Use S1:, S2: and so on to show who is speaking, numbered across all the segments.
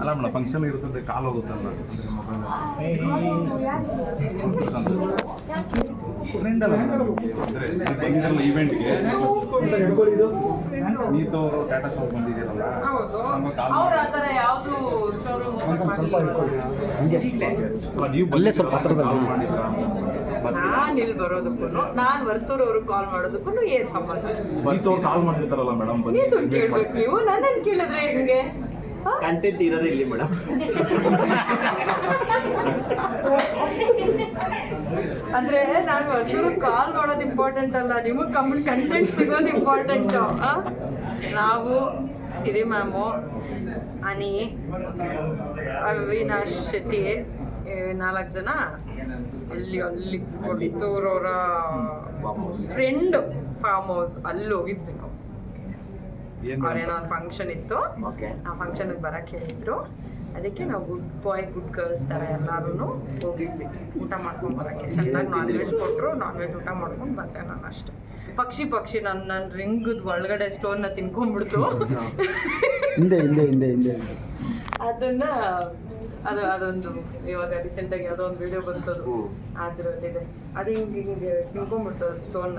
S1: ಅಲ್ಲಿ
S2: madam function ಇರ್ತದೆ call ಹೋಗುತ್ತಲ್ಲ ಫ್ರೆಂಡ್ ಅಲ್ಲ. ಅಂದ್ರೆ ಬಂದಿದ್ರಲ್ಲ ಈವೆಂಟ್ಗೆ ನೀತು ಟಾಟಾ ಶಾಪ್ ಬಂದಿದ್ದೀರಲ್ಲ
S1: ಹೌದು.
S2: ನಮ್ಗೆ ಕಾಲ್
S1: ನಾನು ಇಲ್ಲಿ ಬರೋದಕ್ಕೂ ನಾನು ವರ್ತೂರ್ ಅವ್ರಿಗೆ ಕಾಲ್ ಮಾಡೋದಕ್ಕೂ ಏನ್ ಸಂಬಂಧ?
S2: ಕಾಲ್ ಮಾಡಿರ್ತಾರಲ್ಲ ಮೇಡಮ್
S1: ನೀತು ಕೇಳ್ಬೇಕು ನೀವು ನನ್ನನ್ನು ಕೇಳಿದ್ರೆ ಹೆಂಗೆ?
S3: ಕಂಟೆಂಟ್ ಇರೋದೇ ಇಲ್ಲಿ ಮೇಡಮ್
S1: ಅಂದ್ರೆ ನಾನು ವರ್ತೂರ್ ಕಾಲ್ ಮಾಡೋದು ಇಂಪಾರ್ಟೆಂಟ್ ಅಲ್ಲ ನಿಮಗೆ ಕಮ್ಮಿ ಕಂಟೆಂಟ್ ಸಿಗೋದು ಇಂಪಾರ್ಟೆಂಟ್ ನಾವು ಸಿರಿ ಮ್ಯಾಮು ಅನಿ ಅವಿನಾಶ್ ಶೆಟ್ಟಿ ನಾಲ್ಕು ಜನ ಅಲ್ಲಿ ಅಲ್ಲಿ ಕೊಡ್ತೂರವರ ಫ್ರೆಂಡ್ ಫಾರ್ಮ್ ಹೌಸ್ ಅಲ್ಲಿ ಹೋಗಿದ್ವಿ ನಾವು. ಅವ್ರೇನೋ ಒಂದು ಫಂಕ್ಷನ್ ಇತ್ತು.
S3: ಓಕೆ
S1: ಆ ಫಂಕ್ಷನ್ಗೆ ಬರಕ್ಕೆ ಹೇಳಿದ್ರು. ಅದಕ್ಕೆ ನಾವು ಗುಡ್ ಬಾಯ್ ಗುಡ್ ಗರ್ಲ್ಸ್ ಥರ ಎಲ್ಲರೂ ಹೋಗಿದ್ವಿ. ಊಟ ಮಾಡ್ಕೊಂಡು ಬರಕ್ಕೆ. ಚೆನ್ನಾಗಿ ನಾನ್ ವೆಜ್ ಕೊಟ್ಟರು ನಾನ್ ವೆಜ್ ಊಟ ಮಾಡ್ಕೊಂಡು ಬಂದೆ ನಾನು ಅಷ್ಟೇ. ಪಕ್ಷಿ ಪಕ್ಷಿ ನನ್ನ ನನ್ನ ರಿಂಗದ ಒಳಗಡೆ ಸ್ಟೋನ್ನ ತಿನ್ಕೊಂಡ್ಬಿಡ್ತು.
S3: ಹಿಂದೆ ಹಿಂದೆ ಹಿಂದೆ ಹಿಂದೆ.
S1: ಅದನ್ನ ಅದು ಅದೊಂದು ಇವಾಗ ರೀಸೆಂಟಾಗಿ ಯಾವುದೋ ಒಂದು ವಿಡಿಯೋ ಬಂತದು. ಅದ್ರಲ್ಲಿದೆ ಅದು ಹಿಂಗೆ ಹಿಂಗೆ ತಿನ್ಕೊಂಡ್ಬಿಡ್ತು ಅದು ಸ್ಟೋನ್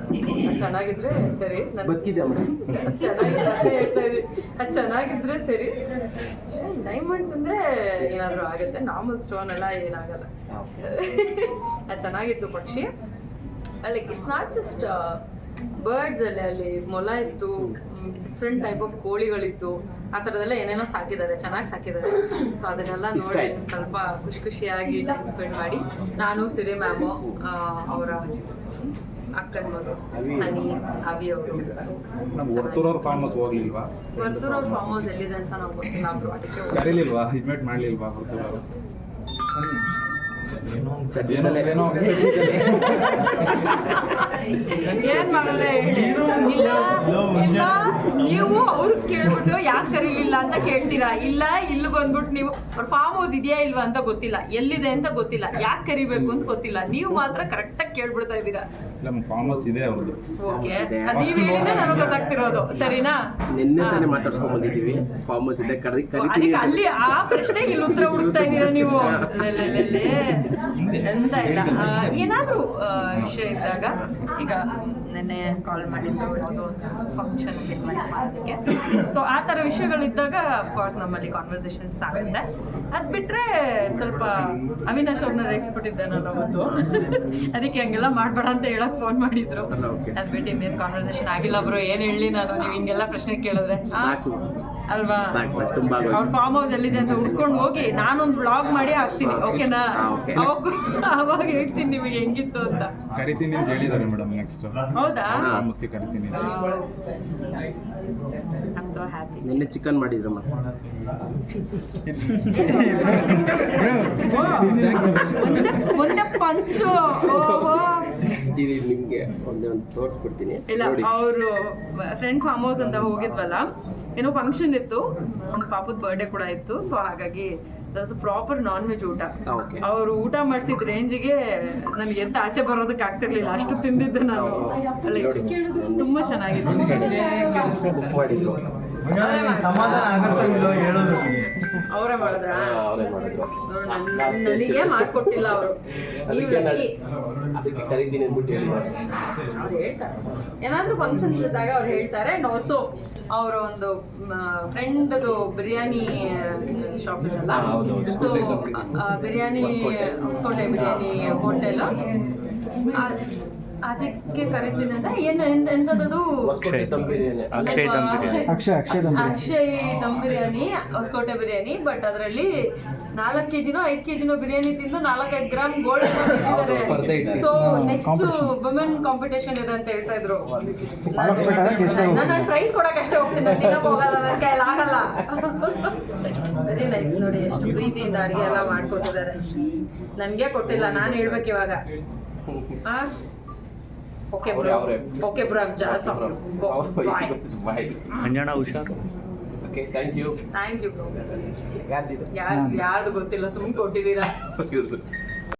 S1: ಚೆನ್ನಾಗಿದ್ರೆ ಸರಿ ನನ್ನ
S3: ಬದುಕಿದ್ಯಾ ಮೇಡಮ್
S1: ಚೆನ್ನಾಗಿ ಅದೇ ಅದು ಚೆನ್ನಾಗಿದ್ರೆ ಸರಿ. ಡೈಮಂಡ್ಸ್ ಅಂದ್ರೆ ಏನಾದರೂ ಆಗುತ್ತೆ. ನಾರ್ಮಲ್ ಸ್ಟೋನ್ ಎಲ್ಲ ಏನಾಗಲ್ಲ. ಅದು ಚೆನ್ನಾಗಿತ್ತು ಪಕ್ಷಿ. ಅಲ್ಲಿ ಇಟ್ಸ್ ನಾಟ್ ಜಸ್ಟ್ ಬರ್ಡ್ಸ್ ಅಲ್ಲಿ ಅಲ್ಲಿ ಮೊಲ ಇತ್ತು. ಡಿಫ್ರೆಂಟ್ ಟೈಪ್ ಆಫ್ ಕೋಳಿಗಳಿತ್ತು. ಆ ಥರದೆಲ್ಲ ಏನೇನೋ ಸಾಕಿದ್ದಾರೆ ಚೆನ್ನಾಗಿ ಸಾಕಿದ್ದಾರೆ. ಸೊ ಅದನ್ನೆಲ್ಲ ನೋಡಿ ಸ್ವಲ್ಪ ಖುಷಿ ಖುಷಿಯಾಗಿ ಟೈಮ್ ಸ್ಪೆಂಡ್ ಮಾಡಿ. ನಾನು ಸಿರಿ ಮ್ಯಾಮು ಅವರ ಅಕ್ಕನ ಮಗಳು ಹನಿ ಅವಿ ಅವರು.
S2: ವರ್ತೂರವ್ರ ಫಾರ್ಮ್ ಹೌಸ್ ಹೋಗ್ಲಿಲ್ವಾ?
S1: ವರ್ತೂರ್ ಅವ್ರ ಫಾರ್ಮ್ ಹೌಸ್ ಎಲ್ಲಿದೆ ಅಂತ ನಾವು ಗೊತ್ತಿಲ್ಲ ಅವರು. ಅದಕ್ಕೆ
S2: ಕರೀಲಿಲ್ವಾ ಇನ್ವೈಟ್ ಮಾಡ್ಲಿಲ್ವಾ ವರ್ತೂರವ್ರು ಏನೋ
S3: ಸದ್ಯದಲ್ಲೇ
S2: ಏನೋ
S1: ಏನ್ ಮಾಡಲ್ಲ ಹೇಳಿ. ಇಲ್ಲ ಇಲ್ಲ ನೀವು ಅವ್ರಿಗೆ ಕೇಳ್ಬಿಟ್ಟು ಯಾಕೆ ಕರೀಲಿಲ್ಲ ಅಂತ ಕೇಳ್ತೀರಾ? ಇಲ್ಲ ಇಲ್ಲಿ ಬಂದ್ಬಿಟ್ಟು ನೀವು ಅವ್ರ ಫಾರ್ಮ್ ಹೌಸ್ ಇದೆಯಾ ಇಲ್ವಾ ಅಂತ ಗೊತ್ತಿಲ್ಲ. ಎಲ್ಲಿದೆ ಅಂತ ಗೊತ್ತಿಲ್ಲ. ಯಾಕೆ ಕರಿಬೇಕು ಅಂತ ಗೊತ್ತಿಲ್ಲ. ನೀವು ಮಾತ್ರ ಕರೆಕ್ಟಾಗಿ ಕೇಳ್ಬಿಡ್ತಾ ಇದ್ದೀರಾ.
S2: ನಮ್ಮ ಫಾರ್ಮ್ ಹೌಸ್ ಇದೆ ಅವ್ರದ್ದು
S1: ಓಕೆ. ನನಗೆ ಗೊತ್ತಾಗ್ತಿರೋದು. ಸರಿನಾ?
S3: ನಿನ್ನೆ ತಾನೇ ಮಾತಾಡ್ಸ್ಕೊಂಡ್ ಬಂದಿದ್ದೀವಿ. ಫಾರ್ಮ್ ಹೌಸ್ ಇದೆ. ಕರೆದಿ
S1: ಅಲ್ಲಿ ಆ ಪ್ರಶ್ನೆಗೆ ಇಲ್ಲಿ ಉತ್ತರ ಹುಡುಕ್ತಾ ಇದ್ದೀರಾ ನೀವು? ಆ, ಏನಾದ್ರೂ ವಿಷಯ ಇದ್ದಾಗ ಈಗ ನೆನ್ನೆ ಕಾಲ್ ಮಾಡಿದ್ದು ಯಾವುದೋ ಒಂದು ಫಂಕ್ಷನ್ ಮಾಡೋದಕ್ಕೆ. ಸೊ ಆ ಥರ ವಿಷಯಗಳಿದ್ದಾಗ ಅಫ್ಕೋರ್ಸ್ ನಮ್ಮಲ್ಲಿ ಕಾನ್ವರ್ಸೇಷನ್ಸ್ ಆಗುತ್ತೆ. ಅದು ಬಿಟ್ಟರೆ ಸ್ವಲ್ಪ ಅವಿನಾಶ್ ಅವ್ರನ್ನ ರೇಗಿಸ್ಬಿಟ್ಟಿದ್ದೆ ನಾನು ಅವತ್ತು ಅದಕ್ಕೆ ಹಂಗೆಲ್ಲ ಮಾಡಬೇಡ ಅಂತ ಹೇಳಕ್ ಫೋನ್ ಮಾಡಿದ್ರು. ಅದು ಬಿಟ್ಟು ಇನ್ನೇನು ಕಾನ್ವರ್ಸೇಷನ್ ಆಗಿಲ್ಲ ಬ್ರೋ ಏನು ಹೇಳಿ ನಾನು? ನೀವು ಹಿಂಗೆಲ್ಲ ಪ್ರಶ್ನೆ ಕೇಳಿದ್ರೆ. ಅಲ್ವಾ? ಅವ್ರ ಫಾರ್ಮ್ ಹೌಸ್ ಎಲ್ಲಿದೆ ಅಂತ ಹುಡ್ಕೊಂಡು ಹೋಗಿ ನಾನೊಂದು ಬ್ಲಾಗ್ ಮಾಡಿ ಹಾಕ್ತೀನಿ ಓಕೆನಾ ಅವಾಗ ಹೇಳ್ತೀನಿ ನಿಮಗೆ ಹೆಂಗಿತ್ತು ಅಂತ.
S2: ಕರಿತೀನಿ ಅಂತ ಹೇಳಿದ್ದಾರೆ ಮೇಡಮ್ ನೆಕ್ಸ್ಟ್
S1: ಹೌದಾ?
S2: ಫಾರ್ಮ್ ಹೌಸ್ಗೆ ಕರಿತೀನಿ.
S1: ಐಮ್ ಸೋ ಹ್ಯಾಪಿ
S3: ನಿನ್ನೆ ಚಿಕನ್ ಮಾಡಿದ್ರು ಮತ್ತೆ.
S1: ಒಂದೇ ಪಂಚು. ಓಹೋ.
S3: ಇದು ನಿಮಗೆ ಒಂದೇ ಒಂದು ತೋರಿಸ್ಬಿಡ್ತೀನಿ.
S1: ಇಲ್ಲ ಅವರು ಫ್ರೆಂಡ್ ಫಾರ್ಮ್ ಹೌಸ್ ಅಂತ ಹೋಗಿದ್ವಲ್ಲ ಏನೋ ಫಂಕ್ಷನ್ ಇತ್ತು ಒಂದು ಪಾಪದ ಬರ್ಡೇ ಕೂಡ ಇತ್ತು ಸೊ ಹಾಗಾಗಿ ಪ್ರಾಪರ್ ನಾನ್ ವೆಜ್ ಊಟ.
S3: ಆ,
S1: ಅವರು ಊಟ ಮಾಡಿಸಿದ ರೇಂಜ್ಗೆ ನನಗೆ ಎಂತ ಆಚೆ ಬರೋದಕ್ಕೆ ಆಗ್ತಿರ್ಲಿಲ್ಲ. ಅಷ್ಟು ತಿಂದಿದ್ದೆ ನಾನು. ಅಲ್ಲ ತುಂಬಾ ಚೆನ್ನಾಗಿತ್ತು ಅವರೇ ಮಾಡಿದ್ರ?
S3: ಅವರೇ ಮಾಡಿದ್ರು.
S1: ನನಗೆ ಮಾಡ್ಕೊಟ್ಟಿಲ್ಲ ಅವರು.
S3: ಅದಕ್ಕೆ ನಾನು- ಅದಕ್ಕೆ ಕರೀತೀನಿ ಅಂದ್ಬಿಟ್ಟು ಹೇಳಿದ್ದಾರೆ
S1: ಅವ್ರು ಹೇಳ್ತಾರೆ. ಏನಾದ್ರೂ ಫಂಕ್ಷನ್ಸ್ ಇದ್ದಾಗ ಅವ್ರು ಹೇಳ್ತಾರೆ. ಅಂಡ್ ಆಲ್ಸೋ ಅವರ ಒಂದು ಫ್ರೆಂಡ್ದು ಬಿರಿಯಾನಿ ಶಾಪ್ ಇದೆಲ್ಲ
S3: ಹೌದು, ಹೌದು.
S1: ಸೊ ಬಿರಿಯಾನಿ
S3: ಹೊಸಕೋಟೆ.
S1: ಬಿರಿಯಾನಿ ಹೋಟೆಲ್ ಅದಕ್ಕೆ ಕರಿತೀನಿ ಅಂದ್ರೆ ಏನು ಎಂತ
S3: ಹೊಸಕೋಟೆ ದಮ್ ಬಿರಿಯಾನಿ
S1: ಅಕ್ಷಯ್ ದಮ್ ಬಿರಿಯಾನಿ
S4: ಅಕ್ಷಯ್ ಅಕ್ಷಯ್ ದಮ್ ಬಿರಿಯಾನಿ.
S1: ಅಕ್ಷಯ್ ದಮ್ ಬಿರಿಯಾನಿ ಹೊಸಕೋಟೆ ಬಿರಿಯಾನಿ ಬಟ್ ಅದರಲ್ಲಿ ನಾಲ್ಕು ಕೆಜಿನೋ ಐದು ಕೆಜಿನೋ ಬಿರಿಯಾನಿ ತಿಂದು ನಾಲ್ಕೈದು ಗ್ರಾಮ್ ಗೋಲ್ಡ್
S3: ಸ್ಪರ್ಧೆ ಇಟ್ಟಿದ್ದಾರೆ.
S1: ಸೊ ನೆಕ್ಸ್ಟ್ ವುಮೆನ್ ಕಾಂಪಿಟೇಷನ್ ಇದೆ ಅಂತ ಹೇಳ್ತಾ ಇದ್ರು.
S4: ಪಾರ್ಟಿಸಿಪೇಟ್
S1: ನಾನು ಪ್ರೈಸ್ ಕೊಡಕ್ ಅಷ್ಟೇ ಹೋಗ್ತೀನಿ ನಾನು ತಿನ್ನಕ್ ಹೋಗಲ್ಲ ನನ್ನ ಕೈಯಲ್ಲಿ ಆಗಲ್ಲ. ವೆರಿ ನೈಸ್ ನೋಡಿ ಎಷ್ಟು ಪ್ರೀತಿಯಿಂದ ಅಡುಗೆ ಎಲ್ಲ ಮಾಡ್ಕೊಟ್ಟಿದ್ದಾರೆ. ನನಗೆ ಕೊಟ್ಟಿಲ್ಲ ನಾನು ಹೇಳ್ಬೇಕು ಇವಾಗ. ಓಕೆ. ಓಕೆ ಬ್ರೋ ಜಾಸ್
S5: ಅಂಜಣ್ಣ ಹುಷಾರು?
S3: Okay thank you
S1: thank you bro
S3: ಯಾರ್ದಿದೆ?
S1: ಯಾರ್ದು ಗೊತ್ತಿಲ್ಲ ಸುಮ್ಮನೆ ಕೊಟ್ಟಿದ್ದೀರಾ?